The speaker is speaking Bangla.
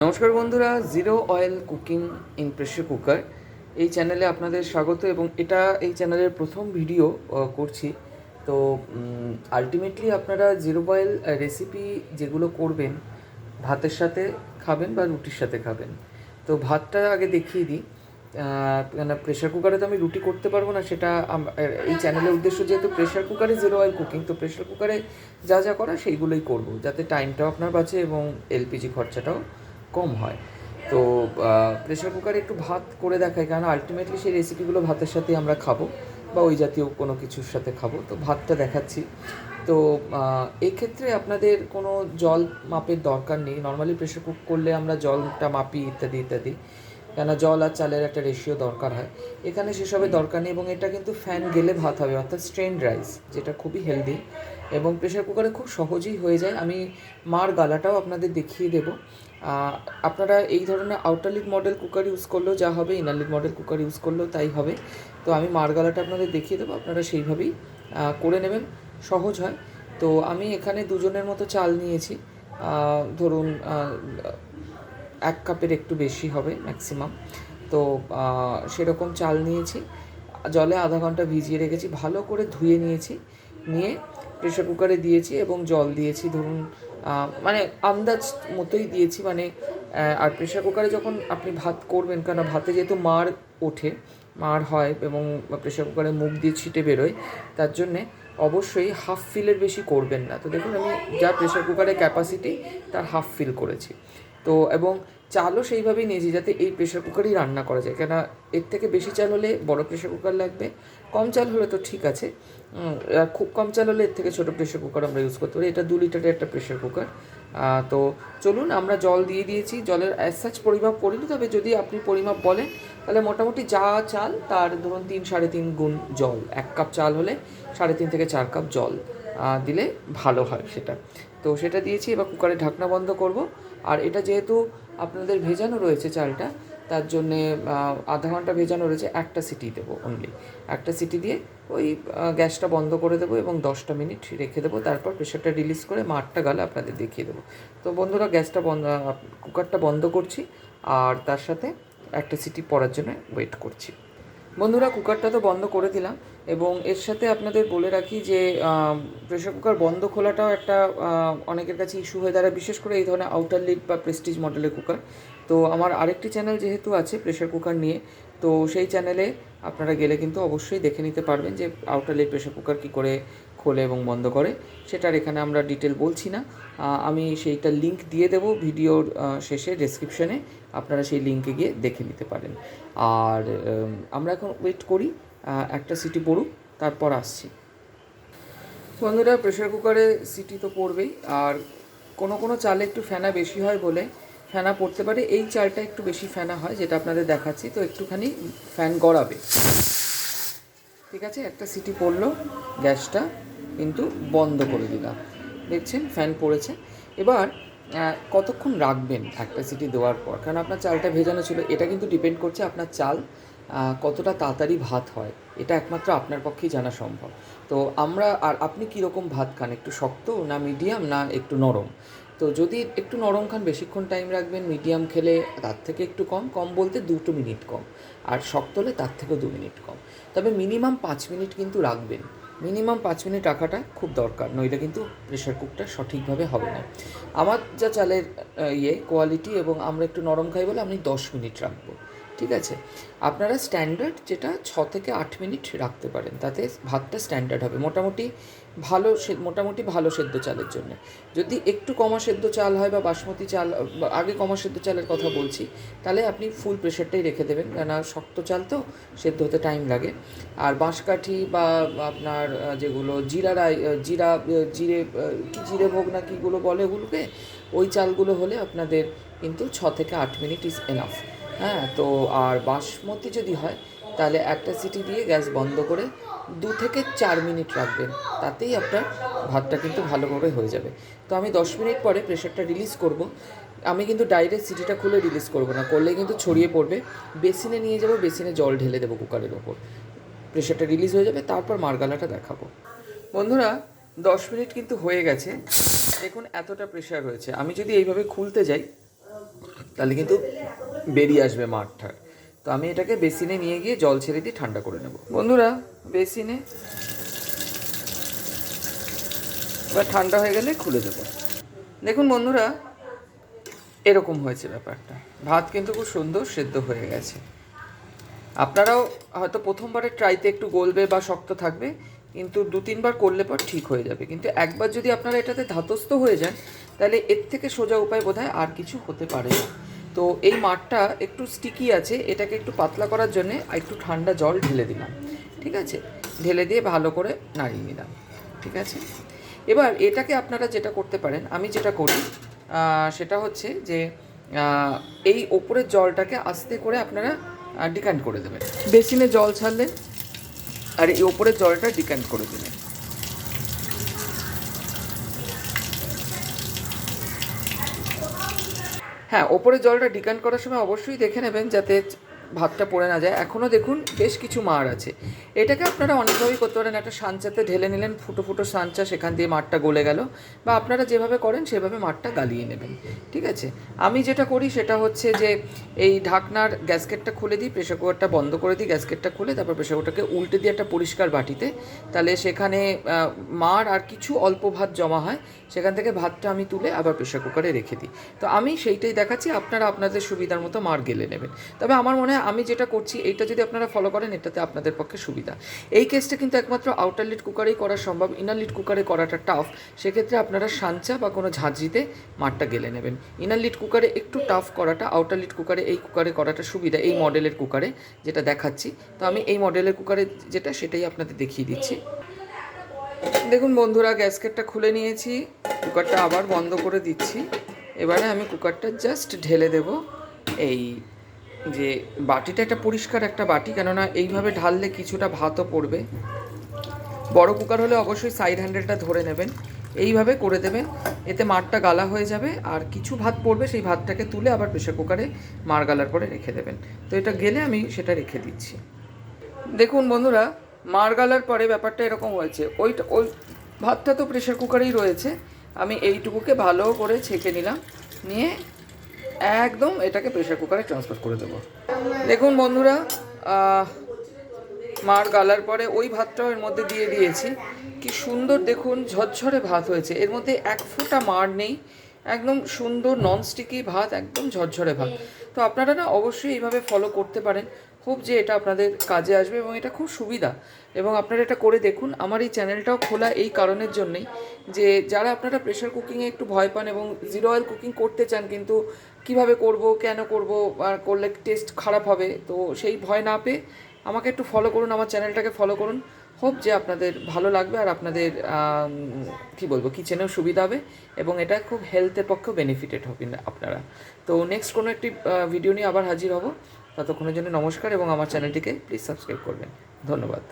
নমস্কার বন্ধুরা zero oil cooking in pressure cooker এই চ্যানেলে আপনাদের স্বাগত এবং এটা এই চ্যানেলের প্রথম ভিডিও করছি। তো আলটিমেটলি আপনারা জিরো অয়েল রেসিপি যেগুলো করবেন, ভাতের সাথে খাবেন বা রুটির সাথে খাবেন। তো ভাতটা আগে দেখিয়ে দিই। কেন প্রেশার কুকারে তো আমি রুটি করতে পারব না, সেটা এই চ্যানেলের উদ্দেশ্য যেহেতু প্রেশার কুকারে জিরো অয়েল কুকিং তো প্রেশার কুকারে যা যা করা সেইগুলোই করব, যাতে টাইমটাও আপনার বাঁচে এবং এলপিজি খরচাটাও কম হয়। তো প্রেশার কুকারে একটু ভাত করে দেখাই কারণ আলটিমেটলি সেই রেসিপিগুলো ভাতের সাথে আমরা খাব বা ওই জাতীয় কোনো কিছুর সাথে খাব। তো ভাতটা দেখাচ্ছি। তো এক্ষেত্রে আপনাদের কোনো জল মাপের দরকার নেই। নর্মালি প্রেশার কুক করলে আমরা জলটা মাপি, ইত্যাদি ইত্যাদি। কেন জল আর চালের একটা রেশিও দরকার হয়। এখানে সেসবের দরকার নেই এবং এটা কিন্তু ফ্যান গেলে ভাত হবে, অর্থাৎ স্ট্রেন্ড রাইস যেটা খুবই হেলদি এবং প্রেশার কুকারে খুব সহজেই হয়ে যায়। আমি মার গালাটাও আপনাদের দেখিয়ে দেবো। আপনারা এই ধরনের আউটারলিড মডেল কুকার ইউজ করলেও যা হবে ইনারলিড মডেল কুকার ইউজ করলেও তাই হবে। তো আমি মার গালাটা আপনাদের দেখিয়ে দেবো, আপনারা সেইভাবেই করে নেবেন। সহজ হয়। তো আমি এখানে দুজনের মতো চাল নিয়েছি। ধরুন এক কাপের একটু বেশি হবে ম্যাক্সিমাম তো সেরকম চাল নিয়েছি। জলে আধা ঘণ্টা ভিজিয়ে রেখেছি। ভালো করে ধুয়ে নিয়েছি। নিয়ে প্রেশার কুকারে দিয়েছি এবং জল দিয়েছি। ধরুন মানে আন্দাজ মতোই দিয়েছি মানে আর প্রেশার কুকারে যখন আপনি ভাত করবেন কেন ভাতে যেহেতু মার ওঠে, মার হয় এবং প্রেশার কুকারে মুখ দিয়ে ছিটে বেরোয়, তার জন্যে অবশ্যই হাফ ফিলের বেশি করবেন না। তো দেখুন, আমি যা প্রেশার কুকারের ক্যাপাসিটি তার হাফ ফিল করেছি। তো, এবং চালও সেইভাবেই নিয়েছি যাতে এই প্রেশার কুকারই রান্না করা যায়। কেন এর থেকে বেশি চাল হলে বড় প্রেশার কুকার লাগবে, কম চাল হলে তো ঠিক আছে। খুব কম চাল হলে এর থেকে ছোটো প্রেশার কুকার আমরা ইউজ করতে পারি। এটা দু লিটারের একটা প্রেশার কুকার তো চলুন আমরা জল দিয়ে দিয়েছি। জলের অ্যাসাচ পরিমাপ করিনি তবে যদি আপনি পরিমাপ বলেন, তাহলে মোটামুটি যা চাল তার ধরুন তিন সাড়ে তিন গুণ জল। এক কাপ চাল হলে সাড়ে তিন থেকে চার কাপ জল দিলে ভালো হয় সেটা। তো সেটা দিয়েছি, এবার কুকারে ঢাকনা বন্ধ করব। আর এটা যেহেতু আপনাদের ভেজানো রয়েছে চালটা, তার জন্যে আধা ঘণ্টা ভেজানো রয়েছে, একটা সিটি দেবো অনলি একটা সিটি দিয়ে ওই গ্যাসটা বন্ধ করে দেবো এবং দশটা মিনিট রেখে দেবো, তারপর প্রেশারটা রিলিজ করে মাঠটা গালে আপনাদের দেখিয়ে দেবো। তো বন্ধুরা, গ্যাসটা বন্ধ কুকারটা বন্ধ করছি, আর তার সাথে একটা সিটি পড়ার জন্য ওয়েট করছি। বন্ধুরা, কুকারটা তো বন্ধ করে দিলাম এবং এর সাথে আপনাদের বলে রাখি যে প্রেশার কুকার বন্ধ খোলাটাও একটা অনেকের কাছে ইস্যু হয়ে দাঁড়ায়, বিশেষ করে এই ধরনের আউটার লিড বা প্রেস্টিজ মডেলের কুকার তো আমার আরেকটি চ্যানেল যেহেতু আছে প্রেশার কুকার নিয়ে, তো সেই চ্যানেলে আপনারা গেলে কিন্তু অবশ্যই দেখে নিতে পারবেন যে আউটার লিড প্রেশার কুকার কী করে খোলে এবং বন্ধ করে। সেটার এখানে আমরা ডিটেল বলছি না। আমি সেইটার লিঙ্ক দিয়ে দেবো ভিডিওর শেষে ডেসক্রিপশনে আপনারা সেই লিঙ্কে গিয়ে দেখে নিতে পারেন। আর আমরা এখন ওয়েট করি। একটা সিটি পড়ুক, তারপর আসছি। বন্ধুরা প্রেশার কুকারে সিটি তো পড়বেই। আর কোনো কোনো চালে একটু ফেনা বেশি হয় বলে ফেনা পড়তে পারে। এই চালটা একটু বেশি ফেনা হয়, যেটা আপনাদের দেখাচ্ছি। তো একটুখানি ফ্যান গড়াবে। ঠিক আছে? একটা সিটি পড়ল, গ্যাসটা। কিন্তু বন্ধ করে দিলাম। দেখছেন ফ্যান পড়েছে। এবার কতক্ষণ রাখবেন একটা সিটি দেওয়ার পর? কারণ আপনার চালটা ভেজানো ছিল এটা কিন্তু ডিপেন্ড করছে আপনার চাল কতটা তাড়াতাড়ি ভাত হয়। এটা একমাত্র আপনার পক্ষেই জানা সম্ভব। তো আমরা আর আপনি কীরকম ভাত খান? একটু শক্ত না মিডিয়াম না একটু নরম? তো যদি একটু নরম খান বেশিক্ষণ টাইম রাখবেন মিডিয়াম খেলে তার থেকে একটু কম কম বলতে দুটো মিনিট কম। আর শক্ত হলে তার থেকেও দু মিনিট কম। তবে মিনিমাম পাঁচ মিনিট কিন্তু রাখবেন। মিনিমাম পাঁচ মিনিট রাখাটা খুব দরকার, নইলে কিন্তু প্রেশার কুকটা সঠিকভাবে হবে না। আমার যা চালের ইয়ে কোয়ালিটি এবং আমরা একটু নরম খাই বলে আমি দশ মিনিট রাখব, ঠিক আছে? আপনারা স্ট্যান্ডার্ড যেটা ছ থেকে আট মিনিট রাখতে পারেন, তাতে ভাতটা স্ট্যান্ডার্ড হবে। মোটামুটি ভালো মোটামুটি ভালো সেদ্ধ চালের জন্য। যদি একটু কমা সেদ্ধ চাল হয় বা বাসমতি চাল আগে কমা সেদ্ধ চালের কথা বলছি, তাহলে আপনি ফুল প্রেশারটাই রেখে দেবেন। কেন শক্ত চাল তো, সেদ্ধ হতে টাইম লাগে। আর বাঁশকাঠি বা আপনার যেগুলো জিরা রাই জিরা জিরে কি জিরে ভোগ না কিগুলো বলে ওগুলোকে, ওই চালগুলো হলে আপনাদের কিন্তু ছ থেকে আট মিনিট ইজ এনাফ হ্যাঁ তো আর বাসমতি যদি হয়, তাহলে একটা সিটি দিয়ে গ্যাস বন্ধ করে দু থেকে চার মিনিট রাখবেন, তাতেই আপনার ভাতটা কিন্তু ভালোভাবে হয়ে যাবে। তো আমি দশ মিনিট পরে প্রেশারটা রিলিজ করব। আমি কিন্তু ডাইরেক্ট সিটিটা খুলে রিলিজ করব না, করলে কিন্তু ছড়িয়ে পড়বে। বেসিনে নিয়ে যাব, বেসিনে জল ঢেলে দেবো কুকারের ওপর। প্রেশারটা রিলিজ হয়ে যাবে, তারপর মারগালাটা দেখাবো। বন্ধুরা, দশ মিনিট কিন্তু হয়ে গেছে। দেখুন এতটা প্রেশার রয়েছে আমি যদি এইভাবে খুলতে যাই, তাহলে কিন্তু বেরিয়ে আসবে মাঠটার তো আমি এটাকে বেসিনে নিয়ে গিয়ে জল ছেড়ে দিয়ে ঠান্ডা করে নেব। বন্ধুরা বেসিনে। এবার ঠান্ডা হয়ে গেলে খুলে দেবো। দেখুন বন্ধুরা, এরকম হয়েছে ব্যাপারটা। ভাত কিন্তু খুব সুন্দর সেদ্ধ হয়ে গেছে। আপনারাও হয়তো প্রথমবারের ট্রাইতে একটু গলবে বা শক্ত থাকবে, কিন্তু দু তিনবার করলে পর ঠিক হয়ে যাবে। কিন্তু একবার যদি আপনারা এটাতে ধাতস্থ হয়ে যান, তাহলে এর থেকে সোজা উপায় বোধহয় আর কিছু হতে পারে না। তো এই মাঠটা একটু স্টিকি আছে, এটাকে একটু পাতলা করার জন্যে একটু ঠান্ডা জল ঢেলে দিলাম। ঠিক আছে? ঢেলে দিয়ে ভালো করে নাড়িয়ে নিলাম, ঠিক আছে? এবার এটাকে আপনারা যেটা করতে পারেন, আমি যেটা করি সেটা হচ্ছে যে এই ওপরের জলটাকে আস্তে করে আপনারা ডিকান্ট করে দেবেন। বেসিনে জল ছাড়লেন, আর এই ওপরের জলটা ডিকান্ট করে দেবেন। হ্যাঁ ওপরে জলটা ডিকান্ট করার সময় অবশ্যই দেখে নেবেন যাতে ভাতটা পড়ে না যায়। এখনও দেখুন বেশ কিছু মার আছে। এটাকে আপনারা অনেকভাবেই করতে পারেন। একটা সাঞ্চাতে ঢেলে নিলেন, ফুটো ফুটো সাঞ্চা সেখান দিয়ে মাঠটা গলে গেল। বা আপনারা যেভাবে করেন, সেভাবে মাঠটা গালিয়ে নেবেন। ঠিক আছে? আমি যেটা করি, সেটা হচ্ছে যে, এই ঢাকনার গ্যাসকেটটা খুলে দিই প্রেশার কুকারটা বন্ধ করে দিই, গ্যাসকেটটা খুলে তারপর প্রেশার কুকারটাকে উল্টে দিয়ে একটা পরিষ্কার বাটিতে, তাহলে সেখানে মার আর কিছু অল্প ভাত জমা হয়, সেখান থেকে ভাতটা আমি তুলে আবার প্রেশার কুকারে রেখে দিই। তো আমি সেইটাই দেখাচ্ছি, আপনারা আপনাদের সুবিধার মতো মার গেলে নেবেন। তবে আমার মনে হয় আমি যেটা করছি, এইটা যদি আপনারা ফলো করেন, এটাতে আপনাদের পক্ষে সুবিধা। এই কেসটা কিন্তু একমাত্র আউটার লিড কুকারেই করা সম্ভব। ইনার লিড কুকারে করাটা টাফ সেক্ষেত্রে আপনারা সাঞ্চা বা কোনো ঝাঁঝরিতে মাঠটা গেলে নেবেন। ইনার লিড কুকারে একটু টাফ করাটা আউটার লিড কুকারে এই কুকারে করাটা সুবিধা, এই মডেলের কুকারে যেটা দেখাচ্ছি। তো আমি এই মডেলের কুকারে যেটা, সেটাই আপনাদের দেখিয়ে দিচ্ছি। দেখুন বন্ধুরা গ্যাসকেটটা খুলে নিয়েছি। কুকারটা আবার বন্ধ করে দিচ্ছি। এবারে আমি কুকারটা জাস্ট ঢেলে দেব এই যে বাটিটা একটা পরিষ্কার একটা বাটি, কেননা এইভাবে ঢাললে কিছুটা ভাতও পড়বে। বড় কুকার হলে অবশ্যই সাইড হ্যান্ডেলটা ধরে নেবেন। এইভাবে করে দেবেন, এতে মারটা গালা হয়ে যাবে, আর কিছু ভাত পড়বে সেই ভাতটাকে তুলে আবার প্রেশার কুকারে মার গালার পরে রেখে দেবেন। তো এটা গেলে আমি সেটা রেখে দিচ্ছি। দেখুন বন্ধুরা, মার গালার পরে ব্যাপারটা এরকম হয়েছে। ওইটা, ওই ভাতটা তো প্রেশার কুকারেই রয়েছে। আমি এইটুকুকে ভালো করে ছেঁকে নিলাম। নিয়ে একদম এটাকে প্রেশার কুকারে ট্রান্সফার করে দেবো। দেখুন বন্ধুরা মার গালার পরে ওই ভাতটাও এর মধ্যে দিয়ে দিয়েছি। কি সুন্দর দেখুন, ঝরঝরে ভাত হয়েছে। এর মধ্যে এক ফোঁটা মার নেই, একদম সুন্দর ননস্টিকি ভাত, একদম ঝরঝরে ভাত। তো আপনারা না অবশ্যই এইভাবে ফলো করতে পারেন। খুব যে এটা আপনাদের কাজে আসবে এবং এটা খুব সুবিধা। এবং আপনারা এটা করে দেখুন, আমার এই চ্যানেলটাও খোলা এই কারণের জন্যই যে যারা আপনারা প্রেশার কুকিংয়ে একটু ভয় পান এবং জিরো অয়েল কুকিং করতে চান কিন্তু কীভাবে করব, কেন করব আর করলে টেস্ট খারাপ হবে, তো সেই ভয় না পেয়ে আমাকে একটু ফলো করুন, আমার চ্যানেলটাকে ফলো করুন। হোপ যে আপনাদের ভালো লাগবে আর আপনাদের কি বলব কিচেনেও সুবিধা হবে এবং এটা খুব হেলথের পক্ষেও বেনিফিটেড হবেন আপনারা। তো নেক্সট কোনো একটি ভিডিও নিয়ে আবার হাজির হব। ততক্ষণের জন্য নমস্কার এবং আমার চ্যানেলটিকে প্লিজ সাবস্ক্রাইব করবেন। ধন্যবাদ।